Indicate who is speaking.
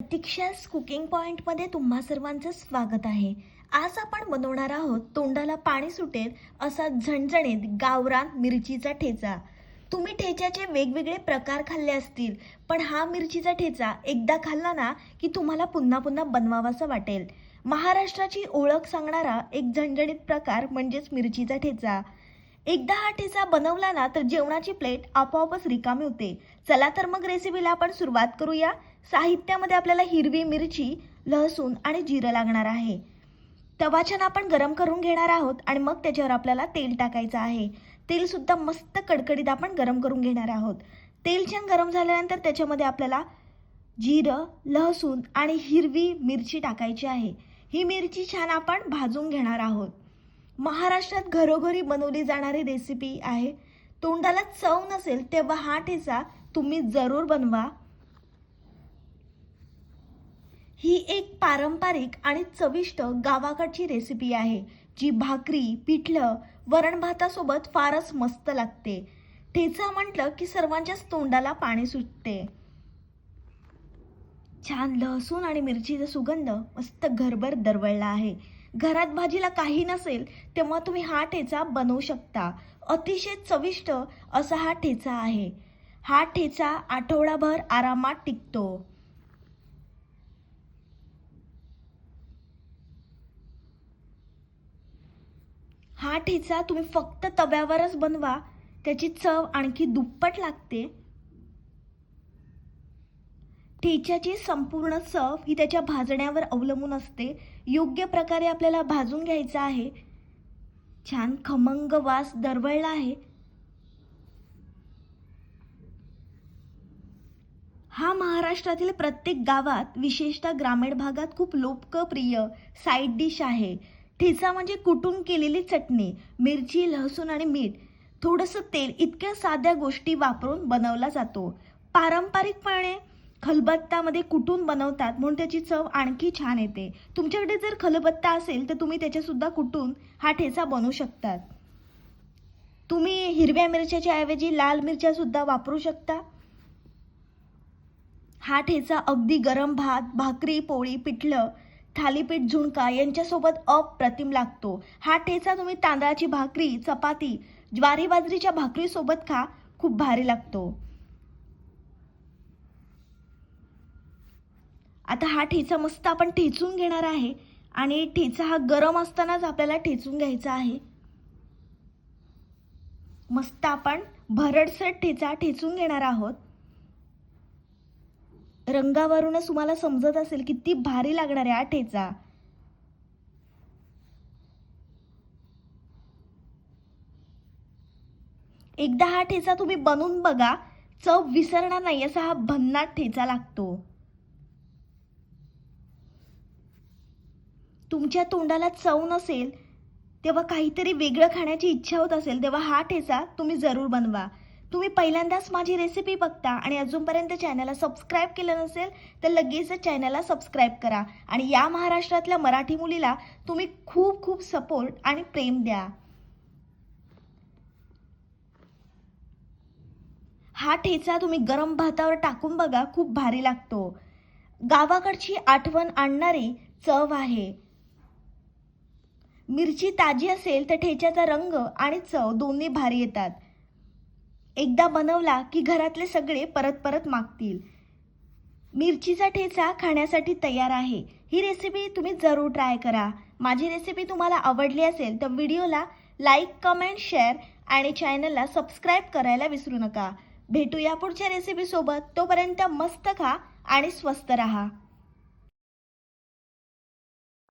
Speaker 1: प्रतीक्षास cooking पॉईंटमध्ये तुम्हा सर्वांचं स्वागत आहे. आज आपण बनवणार आहोत तोंडाला पाणी सुटेल असा झणझणीत गावरान मिरचीचा ठेचा. तुम्ही ठेच्याचे वेगवेगळे प्रकार खाल्ले असतील पण हा मिरचीचा ठेचा एकदा खाल्ला ना की तुम्हाला पुन्हा पुन्हा बनवावासा वाटेल. महाराष्ट्राची ओळख सांगणारा एक झणझणीत प्रकार म्हणजेच मिरचीचा ठेचा. एकदा हा ठेचा बनवला ना तर जेवणाची प्लेट आपोआपच रिकामी होते. चला तर मग रेसिपीला आपण सुरुवात करूया. साहित्यामध्ये आपल्याला हिरवी मिरची लसूण आणि जिरं लागणार आहे. तवा छान आपण गरम करून घेणार आहोत आणि मग त्याच्यावर आपल्याला तेल टाकायचं आहे. तेलसुद्धा मस्त कडकडीत आपण गरम करून घेणार आहोत. तेल छान गरम झाल्यानंतर त्याच्यामध्ये आपल्याला जिरं लसूण आणि हिरवी मिरची टाकायची आहे. ही मिरची छान आपण भाजून घेणार आहोत. महाराष्ट्रात घरोघरी बनवली जाणारी रेसिपी आहे. तोंडाला चव नसेल तेव्हा हा ठेचा तुम्ही जरूर बनवा. ही एक पारंपरिक आणि चविष्ट गावाकडची रेसिपी आहे जी भाकरी पिठलं वरण भातासोबत फारच मस्त लागते. ठेचा म्हटलं की सर्वांच्याच तोंडाला पाणी सुटते. छान लसूण आणि मिरचीचा सुगंध मस्त घरभर दरवळला आहे. घरात भाजीला काही नसेल तेव्हा तुम्ही हा ठेचा बनवू शकता. अतिशय चविष्ट असा हा ठेचा आहे. हा ठेचा आठवडाभर आरामात टिकतो. हा ठेचा तुम्ही फक्त तव्यावरच बनवा. त्याची चव आणखी दुप्पट लागते. ठेच्याची संपूर्ण चव ही त्याच्या भाजण्यावर अवलंबून असते. योग्य प्रकारे आपल्याला भाजून घ्यायचा आहे. छान खमंग वास दरवळला आहे. हा महाराष्ट्रातील प्रत्येक गावात विशेषतः ग्रामीण भागात खूप लोकप्रिय साईड डिश आहे. ठेचा म्हणजे कुटून केलेली चटणी मिरची लसूण आणि मीठ. थोडंसं तेल इतक्या साध्या गोष्टी वापरून बनवला जातो. पारंपरिकपणे खलबत्तामध्ये कुटून बनवतात म्हणून त्याची चव आणखी छान येते. तुमच्याकडे जर खलबत्ता असेल तर तुम्ही त्याच्यासुद्धा कुटून हा ठेचा बनवू शकतात. तुम्ही हिरव्या मिरच्याच्या ऐवजी लाल मिरच्यासुद्धा वापरू शकता. हा ठेचा अगदी गरम भात भाकरी पोळी पिठलं थालीपीठ झुणका यांच्यासोबत अप्रतिम लागतो. हा ठेचा तुम्ही तांदळाची भाकरी चपाती ज्वारी बाजरीच्या भाकरीसोबत खा खूप भारी लागतो. आता हा ठेचा मस्त आपण ठेचून घेणार आहे आणि ठेचा हा गरम असतानाच आपल्याला ठेचून घ्यायचा आहे. मस्त आपण भरडसर ठेचा ठेचून घेणार आहोत. रंगावरूनच तुम्हाला समजत असेल किती भारी लागणार आहे हा ठेचा. एकदा हा ठेचा तुम्ही बनवून बघा चव विसरणार नाही असा हा भन्नाट ठेचा लागतो. तुमच्या तोंडाला चव नसेल तेव्हा काहीतरी वेगळं खाण्याची इच्छा होत असेल तेव्हा हा ठेचा तुम्ही जरूर बनवा. तुम्ही पहिल्यांदाच माझी रेसिपी बघता आणि अजूनपर्यंत चॅनलला सबस्क्राईब केलं नसेल तर लगेच चॅनलला सबस्क्राईब करा. आणि या महाराष्ट्रातल्या मराठी मुलीला तुम्ही खूप खूप सपोर्ट आणि प्रेम द्या. हा ठेचा तुम्ही गरम भातावर टाकून बघा खूप भारी लागतो. गावाकडची आठवण आणणारी चव आहे. मिरची ताजी असेल तर ठेच्याचा रंग आणि चव दोन्ही भारी येतात. एकदा बनवला की घरातले सगळे परत परत मागतील. मिरचीचा ठेचा खाण्यासाठी तयार आहे. ही रेसिपी तुम्ही जरूर ट्राय करा. माझी रेसिपी तुम्हाला आवडली असेल तर व्हिडिओला लाईक कमेंट शेअर आणि चॅनलला सबस्क्राईब करायला विसरू नका. भेटूया पुढच्या रेसिपीसोबत तोपर्यंत मस्त खा आणि स्वस्त रहा.